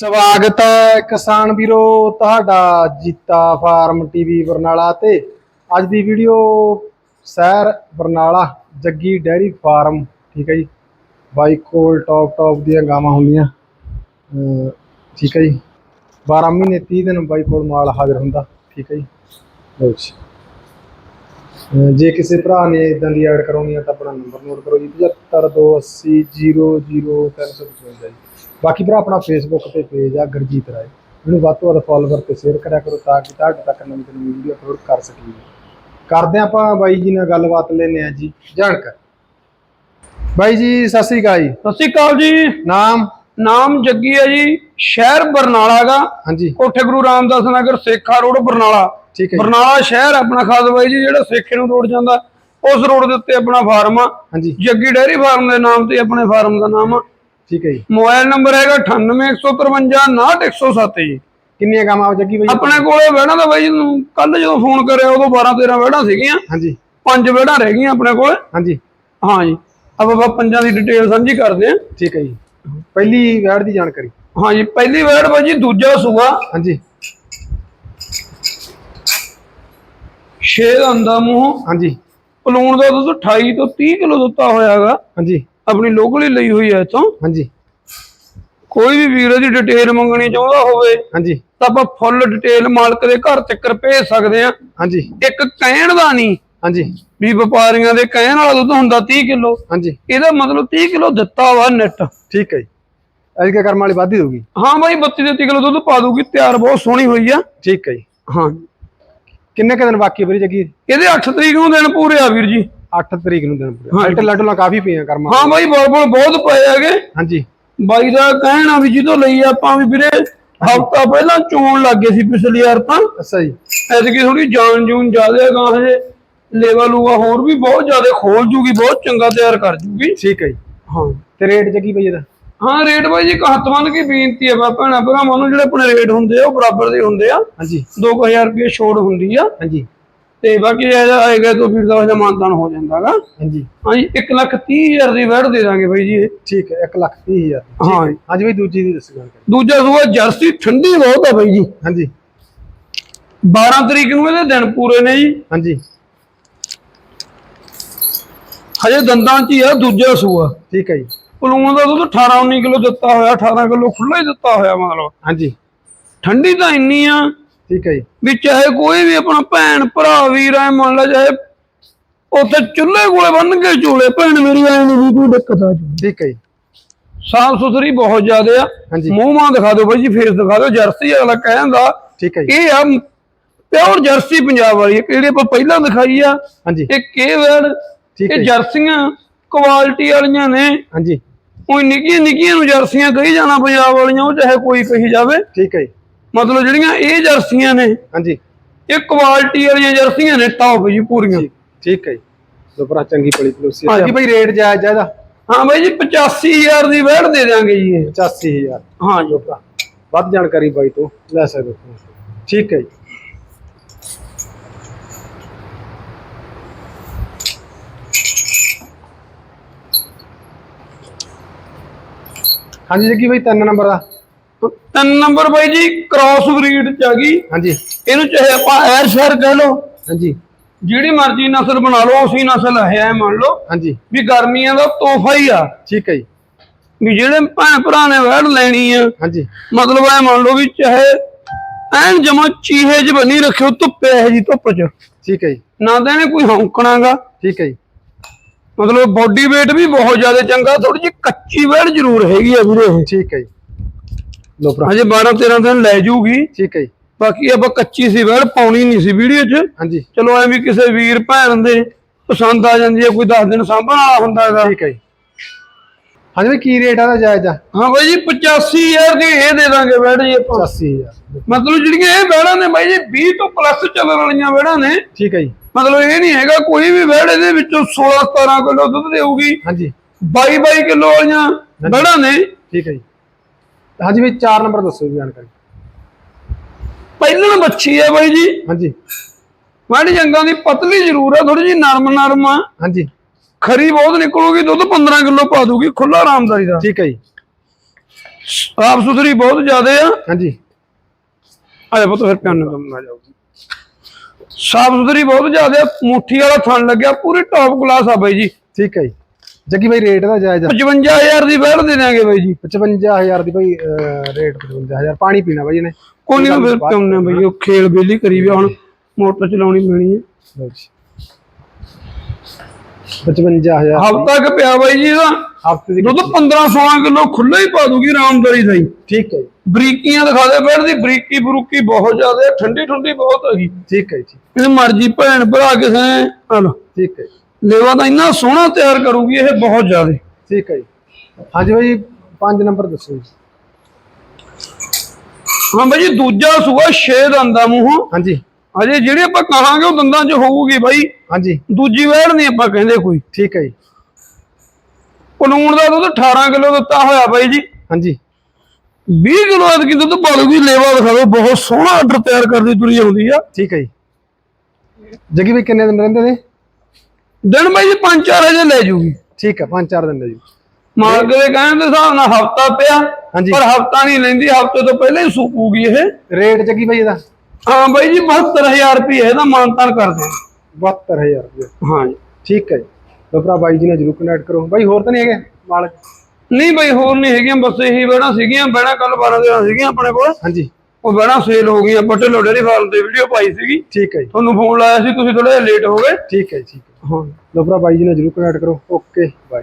ਸਵਾਗਤ ਹੈ ਕਿਸਾਨ ਵੀਰੋ, ਤੁਹਾਡਾ ਜੀਤਾ ਫਾਰਮ ਟੀਵੀ ਬਰਨਾਲਾ ਤੇ। ਅੱਜ ਦੀ ਵੀਡੀਓ ਸ਼ਹਿਰ ਬਰਨਾਲਾ ਜੱਗੀ ਡੈਰੀ ਫਾਰਮ, ਠੀਕ ਹੈ ਜੀ? ਬਾਈ ਕੋਲ ਟੌਪ ਟੌਪ ਦੀਆਂ ਗਾਵਾਂ ਹੁੰਦੀਆਂ। ਠੀਕ ਹੈ ਜੀ? 12 ਮਹੀਨੇ 30 ਦਿਨ ਬਾਈ ਕੋਲ ਮਾਲ ਹਾਜ਼ਰ ਹੁੰਦਾ, ਠੀਕ ਹੈ ਜੀ? ਲਓ ਜੀ। ਜੇ ਕਿਸੇ ਭਰਾ ਨੇ ਇਦਾਂ ਦੀ ਐਡ ਕਰਾਉਣੀ ਹੈ ਤਾਂ ਆਪਣਾ ਨੰਬਰ ਨੋਟ ਕਰੋ ਜੀ 7528000355 ਜੀ। ਬਾਕੀ ਭਰਾ ਆਪਣਾ ਫੇਸਬੁੱਕ ਤੇ ਪੇਜ ਆ ਗੁਰਜੀਤ ਰਾਏ। ਇਹਨੂੰ ਵੱਧ ਤੋਂ ਵੱਧ ਫਾਲੋਵਰ ਤੇ ਸ਼ੇਅਰ ਕਰਿਆ ਕਰੋ ਤਾਂ ਕਿ ਤੁਹਾਡੇ ਤੱਕ ਨਵੀਂ ਤੋਂ ਨਵੀਂ ਵੀਡੀਓ ਅਪਲੋਡ ਕਰ ਸਕੀਏ। ਕਰਦੇ ਹਾਂ ਆਪਾਂ ਬਾਈ ਜੀ ਨਾਲ ਗੱਲਬਾਤ ਲੈਨੇ ਆ ਜੀ ਜਾਣਕਾਰੀ। ਬਾਈ ਜੀ ਸਤਿ ਸ੍ਰੀ ਅਕਾਲ ਜੀ। ਸਤਿ ਸ਼੍ਰੀ ਅਕਾਲ ਜੀ। ਨਾਮ? ਨਾਮ ਜੱਗੀ ਹੈ ਜੀ ਸ਼ਹਿਰ ਬਰਨਾਲਾ ਦਾ ਹਾਂਜੀ। ਕੋਠੇ ਗੁਰੂ ਰਾਮਦਾਸ ਨਗਰ ਸੇਖਾ ਰੋਡ ਬਰਨਾਲਾ। ਠੀਕ ਹੈ ਬਰਨਾਲਾ ਸ਼ਹਿਰ ਆਪਣਾ ਖਾਸ ਬਾਈ ਜੀ ਜਿਹੜਾ ਸੇਖੇ ਨੂੰ ਰੋਡ ਜਾਂਦਾ। ਉਸ ਰੋਡ ਦੇ ਉੱਤੇ ਆਪਣਾ ਫਾਰਮ ਆ। ਹਾਂਜੀ। ਜੱਗੀ ਡੇਅਰੀ ਫਾਰਮ ਦੇ ਨਾਮ ਤੇ ਆਪਣੇ ਫਾਰਮ ਦਾ ਨਾਮ ਆ। ਠੀਕ ਹੈ ਜੀ। ਮੋਬਾਈਲ ਨੰਬਰ ਹੈਗਾ 9815599107 ਜੀ। ਕਿੰਨੀਆਂ ਗਾਵਾਂ ਆ ਜੱਗੀ ਬਾਈ ਆਪਣੇ ਕੋਲੇ ਵਹਿਣਾ ਦਾ ਬਾਈ ਨੂੰ ਕੱਲ ਜਦੋਂ ਫੋਨ ਕਰਿਆ ਉਦੋਂ 12 13 ਵਹਿਣਾ ਸੀਗੀਆਂ। ਹਾਂਜੀ। ਪੰਜ ਵਹਿਣਾ ਰਹਿ ਗਈਆਂ ਆਪਣੇ ਕੋਲੇ। ਹਾਂਜੀ। ਹਾਂ ਜੀ। ਆਪਾਂ ਪੰਜਾਂ ਦੀ ਡਿਟੇਲ ਸਾਂਝੀ ਕਰਦੇ ਹਾਂ। ਠੀਕ ਹੈ ਜੀ। ਪਹਿਲੀ ਵੈੜ ਦੀ ਜਾਣਕਾਰੀ। ਹਾਂ ਜੀ ਪਹਿਲੀ ਵਹਿੜ ਬਾਈ ਜੀ ਦੂਜਾ ਸੂਆ। ਹਾਂਜੀ। ਛੇ ਦਾ ਹੁੰਦਾ ਮੂੰਹ। ਹਾਂਜੀ। ਪਲੂਣ ਦਾ ਦੁੱਧ 28 ਤੋਂ 30 ਕਿਲੋ ਦਿੱਤਾ ਹੋਇਆਗਾ ਹਾਂਜੀ। ਆਪਣੀ ਲੋਕਲੀ ਲਈ ਹੋਈ ਹੈ ਇਥੋਂ। ਹਾਂਜੀ। ਕੋਈ ਵੀ ਵੀਰ ਦੀ ਡਿਟੇਲ ਮੰਗਣੀ ਚਾਹੁੰਦਾ ਹੋਵੇ ਹਾਂਜੀ। ਤਾਂ ਆਪਾਂ ਫੁੱਲ ਡਿਟੇਲ ਮਾਲਕ ਦੇ ਘਰ ਤੱਕ ਭੇਜ ਸਕਦੇ ਆ ਹਾਂਜੀ। ਇੱਕ ਕਹਿਣ ਦਾ ਨਹੀਂ ਹਾਂਜੀ। ਵੀ ਵਪਾਰੀਆਂ ਦੇ ਕਹਿਣ ਵਾਲਾ ਦੁੱਧ ਹੁੰਦਾ 30 ਕਿਲੋ। ਹਾਂਜੀ। ਇਹਦਾ ਮਤਲਬ 30 ਕਿਲੋ ਦਿੱਤਾ ਵਾ ਨੈਟ ਠੀਕ ਹੈ ਜੀ। ਅੱਜ ਕੇ ਕਰਮ ਵਾਲੀ ਵਾਧੀ ਹੋਊਗੀ ਹਾਂ ਬਾਈ 32 33 ਕਿਲੋ ਦੁੱਧ ਪਾ ਦੂਗੀ ਤਿਆਰ ਬਹੁਤ ਸੋਹਣੀ ਹੋਈ ਆ। ਠੀਕ ਹੈ ਜੀ। ਹਾਂ। ਕਿੰਨੇ ਕੁ ਦਿਨ ਬਾਕੀ ਵੀਰੇ ਜੱਗੀ ਇਹਦੇ 8 ਤਰੀਕ ਨੂੰ ਦਿਨ ਪੂਰੇ ਆ ਵੀਰ ਜੀ। 8 ਤਰੀਕ ਨੂੰ ਦਿਨ ਪੂਰਾ। ਹਾਂਜੀ। ਲੱਟ ਲੱਟਲਾਂ ਕਾਫੀ ਪਈਆਂ ਕਰਮਾਂ ਹਾਂ ਬਾਈ ਬੋਲ ਬੋਲ ਬਹੁਤ ਪਏ ਹੈਗੇ। ਹਾਂਜੀ। ਬਾਈ ਦਾ ਕਹਿਣਾ ਵੀ ਜਦੋਂ ਲਈ ਆਪਾਂ ਵੀ ਵੀਰੇ ਹਫਤਾ ਪਹਿਲਾਂ ਚੋਣ ਲੱਗੇ ਸੀ ਪਿਛਲੀ ਵਾਰ ਤਾਂ। ਅੱਛਾ ਜੀ। ਐਤਕੀ ਥੋੜੀ ਜਾਨ ਜੂਨ ਜ਼ਿਆਦਾ ਗਾਂ ਹਜੇ। ਲੈਵਲ ਹੋਊਗਾ ਹੋਰ ਵੀ ਬਹੁਤ ਜ਼ਿਆਦਾ ਖੋਲ ਜੂਗੀ ਬਹੁਤ ਚੰਗਾ ਤਿਆਰ ਕਰ ਜੂਗੀ। ਠੀਕ ਹੈ ਜੀ। ਹਾਂ। ਤੇ ਰੇਟ ਜੱਗੀ ਬਈ ਇਹਦਾ? ਹਾਂ ਰੇਟ ਬਾਈ ਜੀ ਕਹਤਮੰਦ ਕੀ ਬੇਨਤੀ ਹੈ ਬਾਪਾ ਭੈਣਾਂ ਭਰਾਵਾਂ ਨੂੰ ਜਿਹੜੇ ਆਪਣੇ ਰੇਟ ਹੁੰਦੇ ਆ ਉਹ ਬਰਾਬਰ ਦੇ ਹੁੰਦੇ ਆ। ਹਾਂਜੀ। 2000 ਰੁਪਏ ਛੋੜ ਹੁੰਦੀ ਆ। ਹਾਂਜੀ। ਤੇ ਬਾਕੀ ਇਹਦਾ ਆਏਗਾ ਤਾਂ ਵੀਰ ਦਾ ਉਹਦਾ ਮਾਨਦਾਨ ਹੋ ਜਾਂਦਾਗਾ। ਹਾਂਜੀ। ਹਾਂਜੀ 1 ਲੱਖ 30 ਹਜ਼ਾਰ ਦੀ ਵੈਟ ਦੇ ਦਾਂਗੇ ਬਾਈ ਜੀ। ਠੀਕ ਹੈ 1 ਲੱਖ 30 ਹਜ਼ਾਰ। ਹਾਂ ਹਾਂਜੀ ਬਈ ਦੂਜੀ ਦੀ ਦੱਸੋ ਜਾਣਕਾਰੀ ਦੂਜਾ ਸੂਆ ਜਰਸੀ ਠੰਡੀ ਬਹੁਤ ਆ ਬਾਈ ਜੀ। ਹਾਂਜੀ। 12 ਤਰੀਕ ਨੂੰ ਇਹਦੇ ਦਿਨ ਪੂਰੇ ਨੇ ਜੀ। ਹਾਂਜੀ। ਹਜੇ ਦੰਦਾਂ 'ਚ ਹੀ ਆ ਦੂਜਾ ਸੂਆ ਠੀਕ ਹੈ ਜੀ। ਪਲੂਣ ਦਾ ਦੁੱਧ 18 19 ਕਿਲੋ ਦਿੱਤਾ ਹੋਇਆ 18 ਕਿਲੋ ਖੁੱਲਾ ਹੀ ਦਿੱਤਾ ਹੋਇਆ ਮਤਲਬ। ਹਾਂਜੀ। ਠੰਡੀ ਤਾਂ ਇੰਨੀ ਆ ਠੀਕ ਹੈ ਜੀ। ਵੀ ਚਾਹੇ ਕੋਈ ਵੀ ਆਪਣਾ ਭੈਣ ਭਰਾ ਵੀਰ ਐ ਮੰਨ ਲਾ ਚਾਹੇ ਉੱਥੇ ਚੁੱਲ੍ਹੇ ਕੋਲੇ ਬੰਨ ਕੇ ਝੋਲੇ ਭੈਣ ਮੇਰੀ ਐ ਨਹੀਂ ਵੀ ਕੋਈ ਦਿੱਕਤ ਆ ਜੂ ਠੀਕ ਹੈ ਜੀ। ਸਾਫ਼ ਸੁਥਰੀ ਬਹੁਤ ਜ਼ਿਆਦਾ ਆ। ਹਾਂਜੀ। ਮੂੰਹ ਮਾਂ ਦਿਖਾ ਦਿਓ ਬਾਈ ਜੀ ਫੇਸ ਦਿਖਾ ਦਿਓ ਜਰਸੀ ਅਗਲਾ ਕਹਿੰਦਾ ਠੀਕ ਹੈ ਜੀ। ਇਹ ਆ ਪਿਓਰ ਜਰਸੀ ਪੰਜਾਬ ਵਾਲੀ ਇੱਕ ਜਿਹੜੀ ਆਪਾਂ ਪਹਿਲਾਂ ਦਿਖਾਈ ਆ? ਹਾਂਜੀ। ਇਹ ਕੇ ਵਰਡ ਠੀਕ ਹੈ ਇਹ। ਜਰਸੀਆਂ ਕੁਆਲਿਟੀ ਵਾਲੀਆਂ ਨੇ। ਹਾਂਜੀ। ਉਹ ਨਿੱਕੀਆਂ ਨਿੱਕੀਆਂ ਨੂੰ ਜਰਸੀਆਂ ਕਹੀ ਜਾਣਾ ਪੰਜਾਬ ਵਾਲੀਆਂ ਉਹ ਚਾਹੇ ਕੋਈ ਕਹੀ ਜਾਵੇ। ਠੀਕ ਹੈ ਮਤਲਬ ਜਿਹੜੀਆਂ ਇਹ ਜਰਸੀਆਂ ਨੇ ਹਾਂਜੀ। ਇਹ ਕੁਆਲਿਟੀ ਵਾਲੀਆਂ ਜਰਸੀਆਂ ਨੇ ਟੌਪ ਜੀ ਪੂਰੀਆਂ। ਠੀਕ ਹੈ ਜੀ। ਦੁਪਰਾ ਚੰਗੀ ਪਲੀ ਪਲੋਸੀ ਹਾਂਜੀ। ਬਈ ਰੇਟ ਜਾਇਜ਼ ਜਾਇਦਾ ਹਾਂ ਬਾਈ ਜੀ 85000 ਦੀ ਵੈਟ ਦੇ ਦਾਂਗੇ ਜੀ ਇਹ। 85000 ਹਾਂ ਜੀ। ਵੱਧ ਜਾਣਕਾਰੀ ਬਾਈ ਤੋਂ ਲੈ ਸਕਦੇ ਹੋ। ਠੀਕ ਹੈ ਜੀ। ਹਾਂਜੀ ਜੱਗੀ ਬਾਈ ਤਿੰਨ ਨੰਬਰ ਦਾ ਤਿੰਨ ਨੰਬਰ ਬਾਈ ਜੀ ਕ੍ਰਾਸ ਬਰੀਡ ਚ ਆ ਗਈ। ਹਾਂਜੀ। ਇਹਨੂੰ ਚਾਹੇ ਆਪਾਂ ਐਰ ਸ਼ਹਿਰ ਕਹਿ ਲਓ। ਹਾਂਜੀ। ਜਿਹੜੀ ਮਰਜ਼ੀ ਨਸਲ ਬਣਾ ਲਓ ਉਸੇ ਨਸਲ ਹੈ ਮੰਨ ਲਓ। ਹਾਂਜੀ। ਵੀ ਗਰਮੀਆਂ ਦਾ ਤੋਹਫਾ ਹੀ ਆ। ਠੀਕ ਹੈ ਜੀ। ਵੀ ਜਿਹੜੇ ਭੈਣ ਭਰਾ ਨੇ ਵੈੜ ਲੈਣੀ ਆ। ਹਾਂਜੀ। ਮਤਲਬ ਐ ਮੰਨ ਲਓ ਵੀ ਚਾਹੇ ਐਨ ਜਮਾ ਚੀਹੇ ਚ ਬਣੀ ਰੱਖਿਓ ਧੁੱਪੇ ਇਹ ਜੀ ਧੁੱਪ ਚ। ਠੀਕ ਹੈ ਜੀ। ਨਾ ਤਾਂ ਇਹਨੇ ਕੋਈ ਹੌਂਕਣਾਗਾ। ਠੀਕ ਹੈ ਜੀ। ਮਤਲਬ ਬੋਡੀ weight ਵੀ ਬਹੁਤ ਜ਼ਿਆਦਾ ਚੰਗਾ ਥੋੜੀ ਜਿਹੀ ਕੱਚੀ ਵੈੜ ਜ਼ਰੂਰ ਹੈਗੀ ਆ ਵੀਰੇ ਇਹ। ਠੀਕ ਹੈ ਜੀ। ਲੋ ਭਰਾ। ਹਜੇ 12 13 ਦਿਨ ਲੈ ਜੂਗੀ। ਠੀਕ ਹੈ ਜੀ। ਬਾਕੀ ਆਪਾਂ ਕੱਚੀ ਸੀ ਵੈੜ ਪਾਉਣੀ ਨਹੀਂ ਸੀ ਵੀਡੀਓ 'ਚ। ਹਾਂਜੀ। ਚਲੋ ਐਵੇਂ ਕਿਸੇ ਵੀਰ ਭੈਣ ਦੇ ਪਸੰਦ ਆ ਜਾਂਦੀ ਹੈ ਕੋਈ 10 ਦਿਨ ਸਾਂਭਣ ਵਾਲਾ ਹੁੰਦਾ ਹੈਗਾ ਠੀਕ ਹੈ ਜੀ। ਹਾਂਜੀ ਬਈ ਕੀ ਰੇਟ ਆ ਦਾ ਜਾਇਜ਼? ਆ ਹਾਂ ਬਾਈ ਜੀ 85000 ਦੀ ਇਹ ਦੇ ਦਾਂਗੇ ਵੈੜ ਜੀ ਆਪਾਂ। 80000 ਮਤਲਬ ਜਿਹੜੀਆਂ ਇਹ ਵੈੜਾਂ ਨੇ ਬਾਈ ਜੀ 20 ਤੋਂ ਪਲੱਸ ਚੱਲਣ ਵਾਲੀਆਂ ਵੈੜਾਂ ਨੇ। ਠੀਕ ਹੈ ਜੀ। ਮਤਲਬ ਇਹ ਨਹੀਂ ਹੈਗਾ ਕੋਈ ਵੀ ਵੈੜ ਇਹਦੇ ਵਿੱਚੋਂ 16 17 ਕਿਲੋ ਦੁੱਧ ਦੇਊਗੀ। ਹਾਂਜੀ। 22 22 ਕਿਲੋ ਵਾਲੀਆਂ ਵੈੜਾਂ ਨੇ। ਠੀਕ ਹੈ ਜੀ। ਹਾਂਜੀ ਬਈ 4 ਨੰਬਰ ਦੱਸੋ ਜੀ ਜਾਣਕਾਰੀ। ਪਹਿਲਾਂ ਬੱਚੀ ਹੈ ਬਾਈ ਜੀ। ਹਾਂਜੀ। ਵੈੜ ਜੰਗਾਂ ਦੀ ਪਤਲੀ ਜ਼ਰੂਰ ਆ ਥੋੜੀ ਜੀ ਨਰਮ ਨਰਮ ਆ। ਹਾਂਜੀ। ਖਰੀ ਬਹੁਤ ਨਿਕਲੂਗੀ ਦੁੱਧ 15 ਕਿਲੋ ਪਾ ਦੂਗੀ ਖੁੱਲਾ ਆਰਾਮਦਾਰੀ ਦਾ। ਠੀਕ ਹੈ ਜੀ। ਸਾਫ਼ ਸੁਥਰੀ ਬਹੁਤ ਜ਼ਿਆਦਾ ਆ। ਹਾਂਜੀ। ਆ ਜਾ ਪੁੱਤ ਫਿਰ ਪਿਆਨੇ ਤੋਂ ਨਾ ਜਾਊਗੀ ਸਾਫ਼ ਸੁਥਰੀ ਬਹੁਤ ਜ਼ਿਆਦਾ ਆ, ਮੁੱਠੀ ਵਾਲਾ ਥਣ ਲੱਗਿਆ ਪੂਰੀ ਟੌਪ ਕਲਾਸ ਆ ਬਾਈ ਜੀ। ਠੀਕ ਹੈ ਜੀ। ਜੱਗੀ ਬਾਈ ਰੇਟ ਦਾ ਜਾਇਜ਼ 55000 ਦੀ ਬੈਠ ਦੇ ਦਾਂਗੇ ਬਾਈ ਜੀ। 55000 ਦੀ ਬਾਈ ਰੇਟ 55000 ਪਾਣੀ ਪੀਣਾ ਬਾਈ ਇਹਨੇ। ਕੋਈ ਨਹੀਂ ਫਿਰ ਕਿਉਂ ਬਈ ਉਹ ਖੇਲ ਬੇਲੀ ਕਰੀ ਵੀ ਆ, ਹੁਣ। ਮੋਟਰ ਚਲਾਉਣੀ ਪੈਣੀ ਹੈ। ਲਓ ਜੀ। 55000 ਹਫਤਾ ਕ ਪਿਆ ਬਾਈ ਜੀ ਇਹਦਾ। ਹਫ਼ਤੇ ਦੀ ਦੁੱਧ 15 16 ਕਿਲੋ ਖੁੱਲਾ ਹੀ ਪਾ ਦੂਗੀ ਰਾਮਦਾਰੀ ਦਾ ਹੀ ਠੀਕ ਹੈ ਬਰੀਕੀਆਂ ਦਿਖਾ ਦੇ ਬੈਠ ਦੀ ਬਰੀਕੀ ਬਰੂਕੀ ਬਹੁਤ ਜ਼ਿਆਦਾ ਠੰਡੀ ਠੰਡੀ ਬਹੁਤ ਹੈਗੀ ਠੀਕ ਹੈ ਜੀ। ਇਹ ਮਰਜ਼ੀ ਭੈਣ ਭਰਾ ਕਿਸੇ ਹਲੋ। ਠੀਕ ਹੈ ਲੇਵਾ ਤਾਂ ਇੰਨਾ ਸੋਹਣਾ ਤਿਆਰ ਕਰੂਗੀ ਇਹ ਬਹੁਤ ਜ਼ਿਆਦਾ। ਠੀਕ ਹੈ ਜੀ। ਹਾਂਜੀ ਬਾਈ ਪੰਜ ਨੰਬਰ ਦੱਸੋ ਜੀ। ਹਾਂ ਬਾਈ ਜੀ ਦੂਜਾ ਸੂਆ 6 ਦੰਦਾ ਮੂੰਹੋਂ। ਹਾਂਜੀ। ਅਜੇ ਜਿਹੜੇ ਆਪਾਂ ਕਹਾਂਗੇ ਉਹ ਦੰਦਾਂ 'ਚ ਹੋਊਗੀ ਬਾਈ। ਹਾਂਜੀ। ਦੂਜੀ ਵੈੜ ਨਹੀਂ ਆਪਾਂ ਕਹਿੰਦੇ ਕੋਈ। ਠੀਕ ਹੈ ਜੀ। ਪਲੂਣ ਦਾ ਦੁੱਧ 18 ਕਿਲੋ ਦਿੱਤਾ ਹੋਇਆ ਬਾਈ ਜੀ। ਹਾਂਜੀ। 20 ਕਿਲੋ ਐਤਕੀ ਦੁੱਧ ਪਾਲੂਗੀ ਲੇਵਾ ਦਿਖਾ ਦਿਓ ਬਹੁਤ ਸੋਹਣਾ ਆਰਡਰ ਤਿਆਰ ਕਰਦੀ ਤੁਰੀ ਆਉਂਦੀ ਆ। ਠੀਕ ਹੈ ਜੀ। ਜੱਗੀ ਬਾਈ ਕਿੰਨੇ ਦਿਨ ਰਹਿੰਦੇ ਨੇ? ਦਿਨ ਬਾਈ ਜੀ 5-4 ਹਜੇ ਲੈ ਜੂਗੀ। ਠੀਕ ਹੈ ਪੰਜ ਚਾਰ ਦਿਨ ਦੇ ਜੀ। ਮਾਲਕ ਦੇ ਕਹਿਣ ਦੇ ਹਿਸਾਬ ਨਾਲ ਹਫਤਾ ਪਿਆ ਹਾਂਜੀ। ਪਰ ਹਫਤਾ ਨਹੀਂ ਲੈਂਦੀ ਹਫ਼ਤੇ ਤੋਂ ਪਹਿਲਾਂ ਹੀ ਸੁੱਕੂਗੀ ਇਹ। ਰੇਟ ਜੱਗੀ ਬਾਈ ਇਹਦਾ? ਹਾਂ ਬਾਈ ਜੀ 72000 ਰੁਪਏ ਇਹਦਾ ਮਾਨਤਾਨ ਕਰਦੇ 72000 ਰੁਪਏ। ਹਾਂ ਜੀ। ਠੀਕ ਹੈ ਜੀ। ਭਰਾ ਬਾਈ ਜੀ ਨਾਲ ਜਰੂਰ ਕਨੈਕਟ ਕਰੋ। ਬਾਈ ਹੋਰ ਤਾਂ ਨਹੀਂ ਹੈਗੇ ਮਾਲਕ? ਨਹੀਂ ਬਾਈ ਹੋਰ ਨਹੀਂ ਹੈਗੀਆਂ ਬਸ ਇਹੀ ਬਹਿਣਾ ਸੀਗੀਆਂ ਬਹਿਣਾ ਕੱਲ 12 ਦਿਨਾਂ ਸੀਗੀਆਂ ਆਪਣੇ ਕੋਲ। ਹਾਂਜੀ। ਉਹ ਬਹਿਣਾ ਸੇਲ ਹੋ ਗਈਆਂ ਪੱਟੇ ਲੋਡਰੀ ਫਾਰਮ ਤੇ ਵੀਡੀਓ ਪਾਈ ਸੀਗੀ। ਠੀਕ ਹੈ ਜੀ। ਤੁਹਾਨੂੰ ਫੋਨ ਲਾਇਆ ਸੀ ਤੁਸੀਂ ਥੋੜਾ ਜਿਹਾ ਲੇਟ ਹੋ ਗਏ। ਠੀਕ ਹੈ ਠੀਕ ਹੈ। ਹਾਂ। ਭਰਾ ਬਾਈ ਜੀ ਨਾਲ ਜਰੂਰ ਕਨੈਕਟ ਕਰੋ। Okay bye